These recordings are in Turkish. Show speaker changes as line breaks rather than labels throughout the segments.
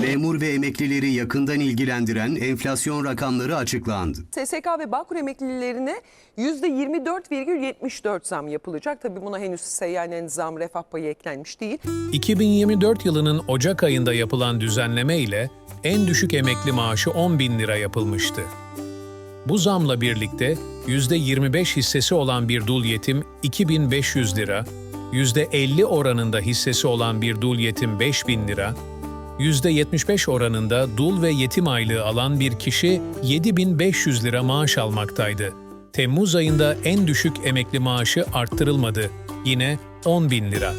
Memur ve emeklileri yakından ilgilendiren enflasyon rakamları açıklandı.
SSK ve Bağkur emeklilerine %24,74 zam yapılacak. Tabii buna henüz seyyanen zam refah payı eklenmiş değil.
2024 yılının Ocak ayında yapılan düzenleme ile en düşük emekli maaşı 10 bin lira yapılmıştı. Bu zamla birlikte %25 hissesi olan bir dul yetim 2500 lira, %50 oranında hissesi olan bir dul yetim 5000 lira, %75 oranında dul ve yetim aylığı alan bir kişi 7500 lira maaş almaktaydı. Temmuz ayında en düşük emekli maaşı arttırılmadı. Yine 10 bin lira.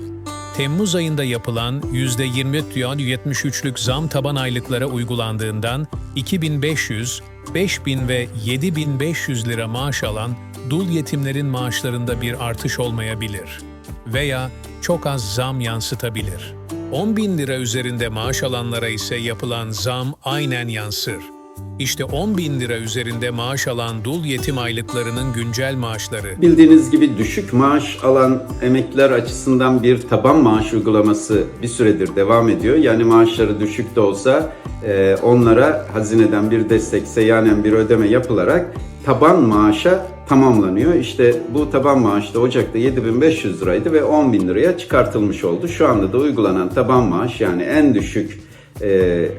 Temmuz ayında yapılan %20.73'lük zam taban aylıklara uygulandığından 2500, 5000 ve 7500 lira maaş alan dul yetimlerin maaşlarında bir artış olmayabilir veya çok az zam yansıtabilir. 10 bin lira üzerinde maaş alanlara ise yapılan zam aynen yansır. İşte 10 bin lira üzerinde maaş alan dul yetim aylıklarının güncel maaşları
Bildiğiniz gibi düşük maaş alan emekliler açısından bir taban maaş uygulaması bir süredir devam ediyor. Yani maaşları düşük de olsa e, onlara hazineden bir destek, seyyanen bir ödeme yapılarak taban maaşa tamamlanıyor. İşte bu taban maaş da Ocak'ta 7500 liraydı ve 10 bin liraya çıkartılmış oldu. Şu anda da uygulanan taban maaş yani en düşük e,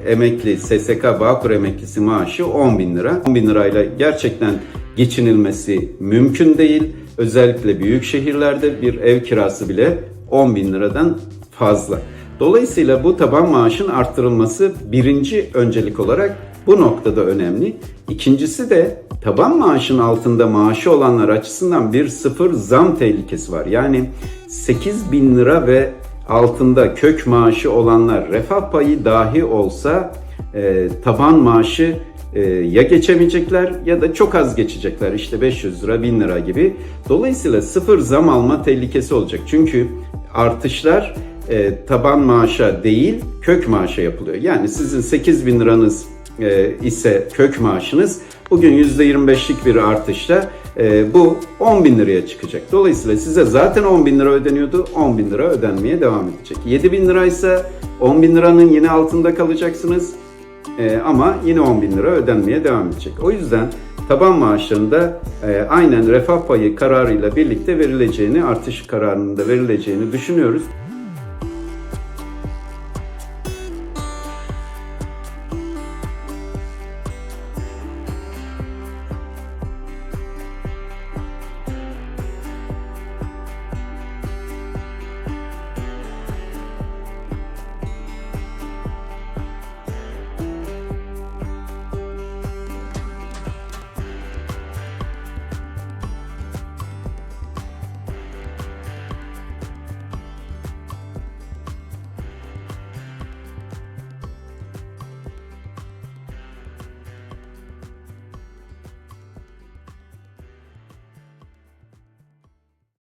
emekli SSK Bağkur emeklisi maaşı 10 bin lira. 10 bin lirayla gerçekten geçinilmesi mümkün değil. Özellikle büyük şehirlerde bir ev kirası bile 10 bin liradan fazla. Dolayısıyla bu taban maaşın arttırılması birinci öncelik olarak bu noktada önemli. İkincisi de taban maaşın altında maaşı olanlar açısından bir sıfır zam tehlikesi var. Yani 8 bin lira ve altında kök maaşı olanlar refah payı dahi olsa e, taban maaşı e, ya geçemeyecekler ya da çok az geçecekler işte 500 lira 1000 lira gibi. Dolayısıyla sıfır zam alma tehlikesi olacak. Çünkü artışlar e, taban maaşa değil kök maaşa yapılıyor. Yani sizin 8 bin liranız e, ise kök maaşınız bugün %25'lik bir artışla e, bu 10 bin liraya çıkacak. Dolayısıyla size zaten 10 bin lira ödeniyordu 10 bin lira ödenmeye devam edecek. 7 bin lira ise 10 bin liranın yine altında kalacaksınız e, ama yine 10 bin lira ödenmeye devam edecek. O yüzden taban maaşlarında aynen refah payı kararıyla birlikte verileceğini, artış kararının da verileceğini düşünüyoruz.